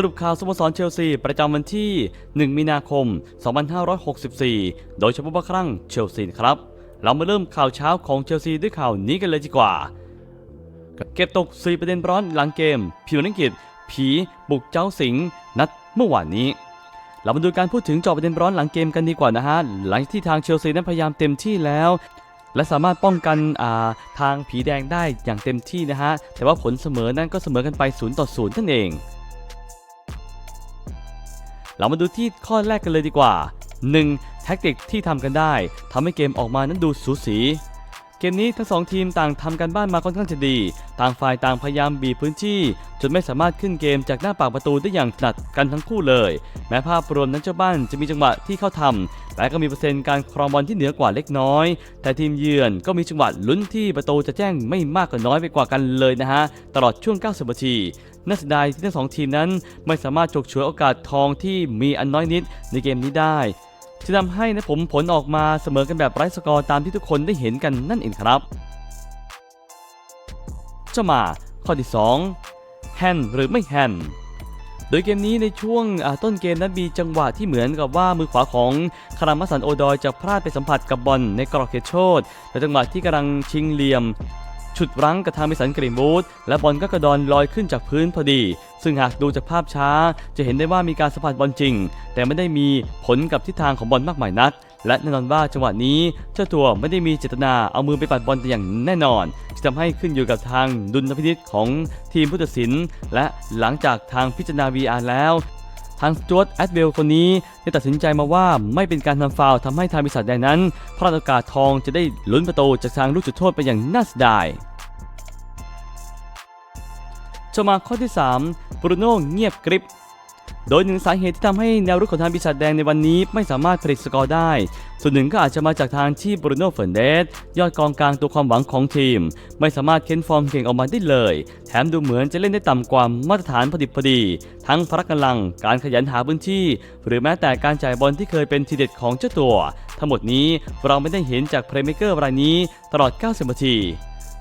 สรุปข่าวสโมสรเชลซี ประจำวันที่ 1 มีนาคม 2564 โดยเฉพาะครั้งเชลซีครับ เรามาเริ่มข่าวเช้าของเชลซีด้วยข่าวนี้กันเลยดีกว่า เก็บตก4ประเด็นร้อนหลังเกม ผิวนังกฤษผีบุกเจ้าสิงห์นัดเมื่อวานนี้ เรามาดูการพูดถึงจอประเด็นร้อนหลังเกมกันดีกว่านะฮะ หลังที่ทางเชลซีนั้นพยายามเต็มที่แล้วและสามารถป้องกันาทางผีแดงได้อย่างเต็มที่นะฮะ แต่ว่าผลเสมอนั้นก็เสมอกันไป 0 ต่อ 0 นั่นเอง เรามาดูที่ข้อแรกกันเลยดีกว่า 1. แท็กติกที่ทำกันได้ทำให้เกมออกมานั้นดูสูสี เกมนี้ทั้งสองทีมต่างทำกันบ้านมาค่อนข้างจะดี ต่างฝ่ายต่างพยายามบีบพื้นที่ จนไม่สามารถขึ้นเกมจากหน้าปากประตูได้อย่างถนัดกันทั้งคู่เลย แม้ภาพรวมนั้นเจ้าบ้านจะมีจังหวะที่เข้าทำแต่ก็มีเปอร์เซ็นต์การครองบอลที่เหนือกว่าเล็กน้อย แต่ทีมเยือนก็มีจังหวะลุ้นที่ประตูจะแจ้งไม่มากกว่าน้อยไปกว่ากันเลยนะฮะ ตลอดช่วง 90 นาทีน่าเสียดายที่ทั้งสองทีมนั้นไม่สามารถฉกฉวยโอกาสทองที่มีอันน้อยนิดในเกมนี้ได้ ที่ทำให้นะผมผลออกมาเสมอกันแบบไร้สกอร์ตามที่ทุกคนได้เห็นกันนั่นเองครับจะมาข้อที่2แฮนหรือไม่แฮนโดยเกมนี้ในช่วงต้นเกมนั้นมีจังหวะที่เหมือนกับว่ามือขวาของคารามัสสันโอดอยจะพลาดไปสัมผัสกับบอลในกรอบเขตโทษแต่จังหวะที่กำลังชิงเหลี่ยม ฉุดรั้งกับทางมิสันกรีนวูดและบอลก็กระดอนลอยขึ้นจากพื้นพอดี ซึ่งหากดูจากภาพช้า จะเห็นได้ว่ามีการสัมผัสบอลจริง แต่ไม่ได้มีผลกับทิศทางของบอลมากมายนัก และแน่นอนว่าจังหวะนี้เจ้าตัวไม่ได้มีเจตนาเอามือไปปัดบอลแต่อย่างแน่นอนที่ทำให้ขึ้นอยู่กับทางดุลพินิจของทีมผู้ตัดสิน และหลังจากทางพิจารณา VR แล้ว ทางสจวตแอดเวลคนนี้ได้ตัดสินใจมาว่าไม่เป็นการทำฟาวทำให้ทางบิษัทแดงนั้นพลาดโอกาสทองจะได้ลุ้นประตูจากทางลูกจุดโทษไปอย่างน่าเสียดายจะมาข้อที่ 3บรูโน่เงียบกริบ โดยหนึ่งสาเหตุที่ทำให้แนวรุกของทางปีศาจแดงในวันนี้ไม่สามารถผลิตสกอร์ได้ ส่วนหนึ่งก็อาจจะมาจากทางที่บรูโน่เฟร์นเดสยอดกองกลางตัวความหวังของทีม ไม่สามารถเค้นฟอร์มเก่งออกมาได้เลย แถมดูเหมือนจะเล่นได้ต่ำกว่ามาตรฐานพอดิบพอดี ทั้งพละกำลัง การขยันหาพื้นที่ หรือแม้แต่การจ่ายบอลที่เคยเป็นทีเด็ดของเจ้าตัว ทั้งหมดนี้เราไม่ได้เห็นจากเพลย์เมเกอร์รายนี้ตลอด 90 นาที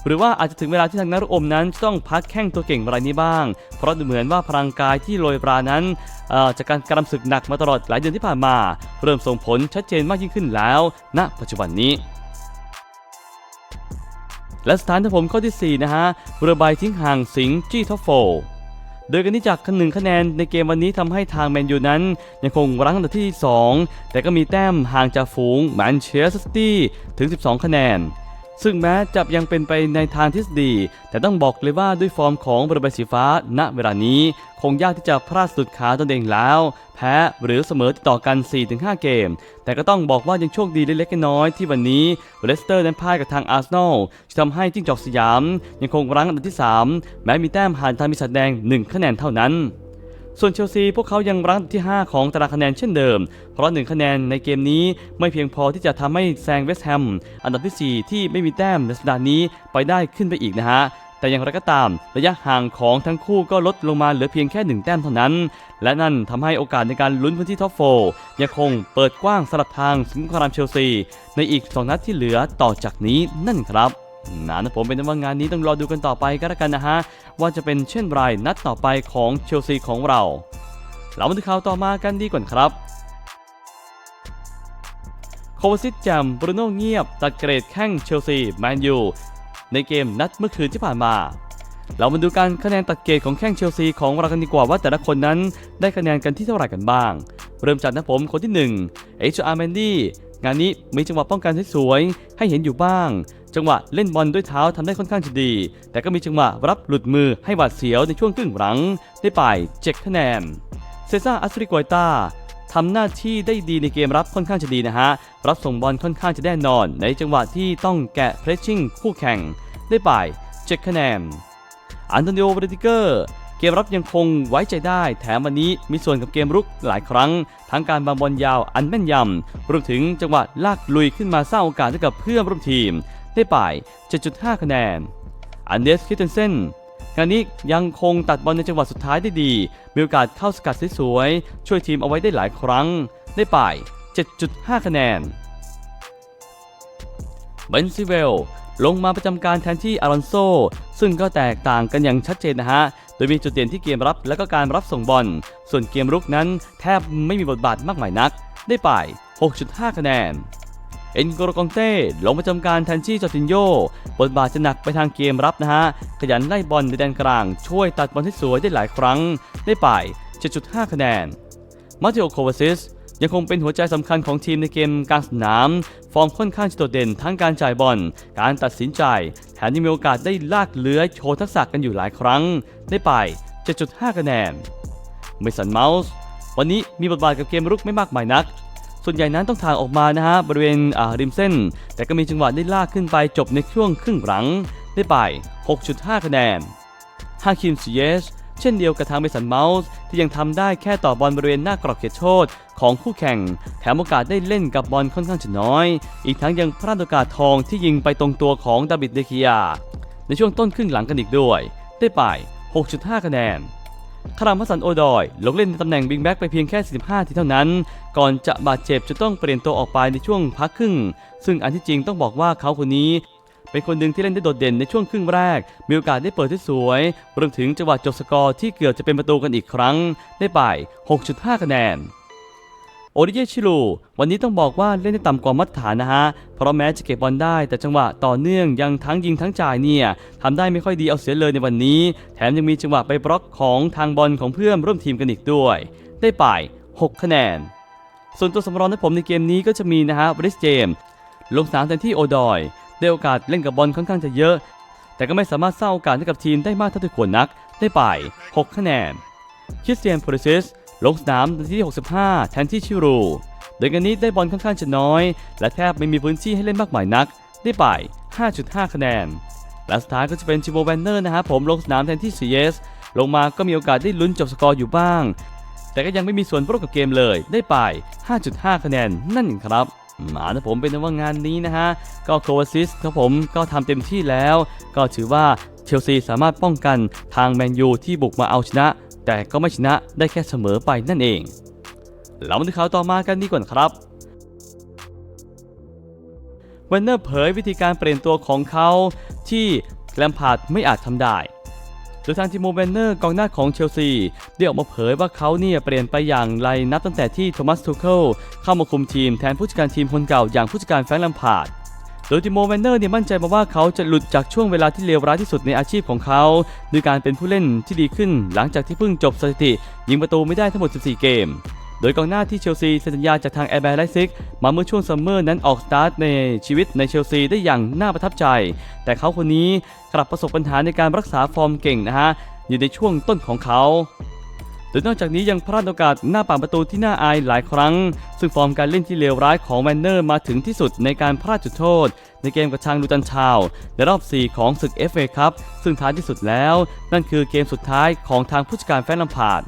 หรือว่าอาจจะถึงเวลาที่ทางนักรบอมนั้นต้องพักแข้งตัวเก่งรายนี้บ้าง เพราะดูเหมือนว่าพลังกายที่โรยปรานั้นจากการกระำศึกหนักมาตลอดหลายเดือนที่ผ่านมา เริ่มส่งผลชัดเจนมากยิ่งขึ้นแล้ว ณ ปัจจุบันนี้และสถานที่ผมข้อที่ 4 นะฮะ เรือใบทิ้งห่างสิงจี้ท็อปโฟโดยกันที่จากหนึ่งคะแนนในเกมวันนี้ทำให้ทางแมนยูนั้น ยังคงรั้งอันดับที่ 2 แต่ก็มีแต้มห่างจากฝูงแมนเชสเตอร์ซิตี้ถึง 12 คะแนน ซึ่งแม้จะยังเป็นไปในทางทฤษฎี แต่ต้องบอกเลยว่าด้วยฟอร์มของบริบาสีฟ้าณเวลานี้ คงยากที่จะพลาดสุดขาตนเองแล้ว แพ้หรือเสมอติดต่อกัน 4-5 เกม แต่ก็ต้องบอกว่ายังโชคดีเล็กๆน้อยๆที่วันนี้เลสเตอร์นั้นพ่ายกับทางอาร์เซนอลจะทำให้จิ้งจอกสยาม ยังคงรั้งอันดับที่ 3 แม้มีแต้มห่างทางมีสัตว์แดง 1 คะแนนเท่านั้น ส่วนเชลซีพวกเขายังรั้งที่ 5 ของตารางคะแนนเช่นเดิม เพราะ 1 คะแนนในเกมนี้ไม่เพียงพอที่จะทำให้แซงเวสต์แฮมอันดับที่ 4 ที่ไม่มีแต้มในสัปดาห์นี้ไปได้ขึ้นไปอีกนะฮะแต่อย่างไรก็ตาม ระยะห่างของทั้งคู่ก็ลดลงมาเหลือเพียงแค่ 1 แต้มเท่านั้น และนั่นทำให้โอกาสในการลุ้นพื้นที่ท็อปโฟยังคงเปิดกว้างสำหรับทางสิงห์ครามเชลซี ในอีก 2 นัดที่เหลือต่อจากนี้นั่นครับ นะนะผมเป็นว่างานนี้ต้องรอดูกันต่อไปก็แล้วกันนะฮะ ว่าจะเป็นเช่นไรนัดต่อไปของเชลซีของเรา เรามาดูข่าวต่อมากันดีก่อนครับโควาซิตแจมบรูโน่เงียบ ตัดเกรดแข้งเชลซีแมนยูในเกมนัดเมื่อคืนที่ผ่านมาเรามาดูการคะแนนตัดเกรดของแข้งเชลซีของเรากันดีกว่าว่าแต่ละคนนั้นได้คะแนนกันที่เท่าไหร่กันบ้าง เริ่มจากนะผมคนที่1เอชอาร์แมนดี้งานนี้มีจังหวะป้องกันสวยๆให้เห็นอยู่บ้าง จังหวะเล่นบอลด้วยเท้าทำได้ค่อนข้างจะดี แต่ก็มีจังหวะรับหลุดมือให้หวาดเสียวในช่วงครึ่งหลัง ได้ไป7คะแนน เซซ่าอัสริกวยตาทำหน้าที่ได้ดีในเกมรับค่อนข้างจะดีนะฮะ รับส่งบอลค่อนข้างจะแน่นอน ในจังหวะที่ต้องแกะเพรสชิ่งคู่แข่ง ได้ไป7คะแนน อันโตนิโอเบรติเกอร์เกมรับยังคงไว้ใจได้ แถมวันนี้มีส่วนกับเกมรุกหลายครั้ง ทั้งการบางบอลยาวอันแม่นยำรวมถึงจังหวะลากลุยขึ้นมาสร้างโอกาสให้กับเพื่อนร่วมทีม ได้ไป 7.5 คะแนน อันเดสคิทเทนเซนงานนี้ยังคงตัดบอลในจังหวะสุดท้ายได้ดี มีโอกาสเข้าสกัดสวยๆ ช่วยทีมเอาไว้ได้หลายครั้ง ได้ไป 7.5 คะแนน เบนซิเวล ลงมาประจำการแทนที่อารอนโซ ซึ่งก็แตกต่างกันอย่างชัดเจนนะฮะ โดยมีจุดเด่นที่เกมรับและก็การรับส่งบอล ส่วนเกมรุกนั้นแทบไม่มีบทบาทมากมายนัก ได้ไป 6.5 คะแนน เอ็นโกโรกองเต้ลงประจำการแทนที่จอร์ตินโยบทบาทจะหนักไปทางเกมรับนะฮะ ขยันไล่บอลในแดนกลาง ช่วยตัดบอลที่สวยได้หลายครั้ง ได้ไป 7.5 คะแนน มาติโอโควาซิสยังคงเป็นหัวใจสำคัญของทีมในเกมกลางสนาม ฟอร์มค่อนข้างจะโดดเด่นทั้งการจ่ายบอล การตัดสินใจ แถมยังมีโอกาสได้ลากเลื้อยโชว์ทักษะกันอยู่หลายครั้ง ได้ไป 7.5 คะแนน เมสันเมาส์วันนี้มีบทบาทกับเกมรุกไม่มากมายนัก ส่วนใหญ่นั้นต้องทางออกมานะฮะบริเวณริมเส้น แต่ก็มีจังหวะได้ลากขึ้นไปจบในช่วงครึ่งหลังได้ไป 6.5 คะแนนฮาคิมซิเยชเช่นเดียวกับทางเมสันเมาส์ที่ยังทำได้แค่ต่อบอลบริเวณหน้ากรอบเขตโทษของคู่แข่ง แถมโอกาสได้เล่นกับบอลค่อนข้างจะน้อย อีกทั้งยังพลาดโอกาสทองที่ยิงไปตรงตัวของดาบิดเดคียในช่วงต้นครึ่งหลังกันอีกด้วย ได้ไป 6.5 คะแนน คารามพัสันโอดอย ลงเล่นในตำแหน่งบิงแบ็กไปเพียงแค่ 45 ทีเท่านั้น ก่อนจะบาดเจ็บจนต้องเปลี่ยนตัวออกไปในช่วงพักครึ่ง ซึ่งอันที่จริงต้องบอกว่าเขาคนนี้ เป็นคนหนึ่งที่เล่นได้โดดเด่นในช่วงครึ่งแรก มีโอกาสได้เปิดที่สวยรวมถึงจังหวะจบสกอร์ที่เกือบจะเป็นประตูกันอีกครั้ง ได้ไป 6.5 คะแนน โอริเยชิรูวันนี้ต้องบอกว่าเล่นได้ต่ำกว่ามาตรฐานนะฮะ เพราะแม้จะเก็บบอลได้แต่จังหวะต่อเนื่องยังทั้งยิงทั้งจ่ายเนี่ยทำได้ไม่ค่อยดีเอาเสียเลยในวันนี้ แถมยังมีจังหวะไปบล็อกของทางบอลของเพื่อนร่วมทีมกันอีกด้วย ได้ไป 6 คะแนน ส่วนตัวสำรองให้ผมในเกมนี้ก็จะมีนะฮะบริสเจมส์ลงสนามแทนที่โอดอยได้โอกาสเล่นกับบอลค่อนข้างจะเยอะ แต่ก็ไม่สามารถสร้างโอกาสให้กับทีมได้มากเท่าที่ควรนัก ได้ไป 6 คะแนนคริสเตียนโพลิซิส ลงสนามนาทีที่ 65 แทนที่ชิรู โดยกันนี้ได้บอลค่อนข้างจะน้อย และแทบไม่มีพื้นที่ให้เล่นมากมายนัก ได้ไป 5.5 คะแนน และสุดท้ายก็จะเป็นชิโมแวนเนอร์นะฮะผมลงสนามแทนที่ซีเอสลงมาก็มีโอกาสได้ลุ้นจบสกอร์อยู่บ้าง แต่ก็ยังไม่มีส่วนร่วมกับเกมเลยได้ไป 5.5 คะแนนนั่นเองครับมานะผมเป็นว่างานนี้นะฮะ ก็โควาซิสครับผมก็ทำเต็มที่แล้ว ก็ถือว่าเชลซีสามารถป้องกันทางแมนยูที่บุกมาเอาชนะ แต่ก็ไม่ชนะได้แค่เสมอไปนั่นเอง เรามาดูข่าวต่อมากันดีกว่าครับเวนเนอร์เผยวิธีการเปลี่ยนตัวของเขาที่แลมพาร์ดไม่อาจทำได้โดยทางทีโมเวนเนอร์กองหน้าของเชลซีได้ออกมาเผยว่าเขาเนี่ยเปลี่ยนไปอย่างไรนับตั้งแต่ที่โทมัสทูเคิลเข้ามาคุมทีมแทนผู้จัดการทีมคนเก่าอย่างผู้จัดการแฟรงค์แลมพาร์ด โดยติโมแวนเนอร์เนี่ยมั่นใจมาว่าเขาจะหลุดจากช่วงเวลาที่เลวร้ายที่สุดในอาชีพของเขาด้วยการเป็นผู้เล่นที่ดีขึ้นหลังจากที่เพิ่งจบสถิติ ยิงประตูไม่ได้ทั้งหมด 14 เกม โดยกองหน้าที่เชลซีเซ็นสัญญาจากทางแอร์แบร์ไลซิกมาเมื่อช่วงซัมเมอร์นั้นออกสตาร์ทในชีวิตในเชลซีได้อย่างน่าประทับใจ แต่เขาคนนี้กลับประสบปัญหาในการรักษาฟอร์มเก่งนะฮะอยู่ในช่วงต้นของเขา โดยนอกจากนี้ยังพลาดโอกาสหน้าป่ากประตูที่น่าอายหลายครั้ง ซึ่งฟอร์มการเล่นที่เลวร้ายของแวนเนอร์มาถึงที่สุดในการพลาดจุดโทษ ในเกมกับทางลูตันชาว ในรอบ 4 ของศึก FA ครับซึ่งท้ายที่สุดแล้ว นั่นคือเกมสุดท้ายของทางผู้จัดการแฟนลัมพาด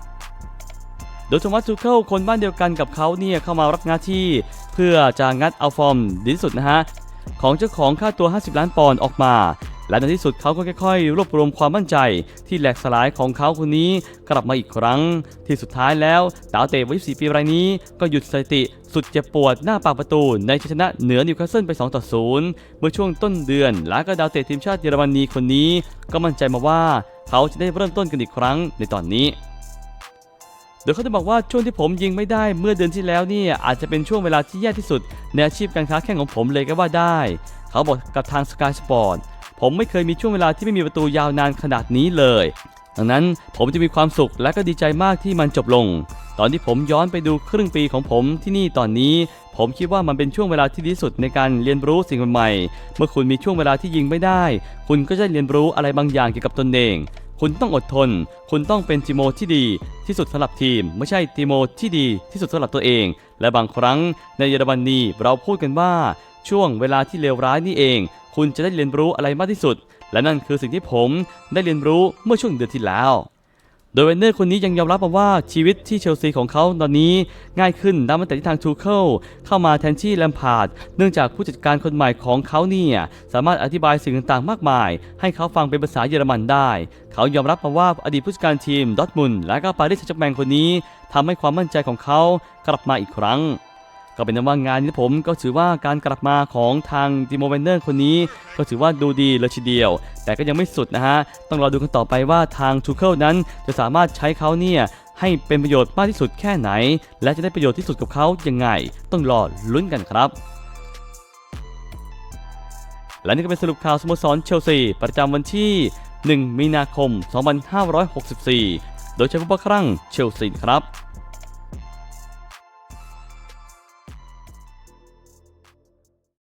โดยโทมัสทูเคิลคนบ้านเดียวกันกับเขาเนี่ยเข้ามารับหน้าที่ เพื่อจะงัดเอาฟอร์มดีที่สุดนะฮะของเจ้าของค่าตัว 50 ล้านปอนด์ออกมา และในที่สุดเขาก็ค่อยๆ รวบรวมความมั่นใจ ที่แหลกสลายของเขาคนนี้กลับมาอีกครั้ง ที่สุดท้ายแล้วดาวเตะวัย24ปีรายนี้ก็หยุดสถิติสุดเจ็บปวดหน้าปากประตู ในชัยชนะเหนือนิวคาสเซิลไป 2 ต่อ 0 เมื่อช่วงต้นเดือน และก็ดาวเตะทีมชาติเยอรมนีคนนี้ ก็มั่นใจมาว่าเขาจะได้เริ่มต้นกันอีกครั้งในตอนนี้โดยเขาจะบอกว่าช่วงที่ผมยิงไม่ได้เมื่อเดือนที่แล้วนี่อาจจะเป็นช่วงเวลาที่แย่ที่สุดในอาชีพการค้าแข่งของผมเลยก็ว่าได้ เขาบอกกับทางสกายสปอร์ต ผมไม่เคยมีช่วงเวลาที่ไม่มีประตูยาวนานขนาดนี้เลย ดังนั้นผมจะมีความสุขและก็ดีใจมากที่มันจบลง ตอนที่ผมย้อนไปดูครึ่งปีของผมที่นี่ตอนนี้ ผมคิดว่ามันเป็นช่วงเวลาที่ดีสุดในการเรียนรู้สิ่งใหม่ เมื่อคุณมีช่วงเวลาที่ยิงไม่ได้ คุณก็จะเรียนรู้อะไรบางอย่างเกี่ยวกับตนเอง คุณต้องอดทน คุณต้องเป็นทีโมที่ดี ที่สุดสำหรับทีม ไม่ใช่ทีโมที่ดี ที่สุดสำหรับตัวเอง และบางครั้งในเยอรมนีเราพูดกันว่า ช่วงเวลาที่เลวร้ายนี่เอง คุณจะได้เรียนรู้อะไรมากที่สุด และนั่นคือสิ่งที่ผมได้เรียนรู้เมื่อช่วงเดือนที่แล้ว โดยเวนเนอร์คนนี้ยังยอมรับมาว่าชีวิตที่เชลซีของเขาตอนนี้ง่ายขึ้นนับตั้งแต่ที่ทางทูเคิลเข้ามาแทนที่แลมพาร์ดเนื่องจากผู้จัดการคนใหม่ของเขาเนี่ยสามารถอธิบายสิ่งต่างๆ มากมาย ให้เขาฟังเป็นภาษาเยอรมันได้ เขายอมรับมาว่าอดีตผู้จัดการทีมดอทมุนและก็ปารีสแซงต์แชร์กแมงคนนี้ทำให้ความมั่นใจของเขากลับมาอีกครั้ง ก็เป็นนั้นว่างานนี้ผมก็ถือว่าการกลับมาของทางดิโมเวนเนอร์คนนี้ ก็ถือว่าดูดีเลยทีเดียว แต่ก็ยังไม่สุดนะฮะ ต้องรอดูกันต่อไปว่าทางทูเคิลนั้นจะสามารถใช้เขาเนี่ยให้เป็นประโยชน์มากที่สุดแค่ไหน และจะได้ประโยชน์ที่สุดกับเขายังไง ต้องรอลุ้นกันครับและนี่ก็เป็นสรุปข่าวสโมสรเชลซี ประจำวันที่ 1 มีนาคม 2564 โดยใช้ผู้ปกครั่งเชลซีครับ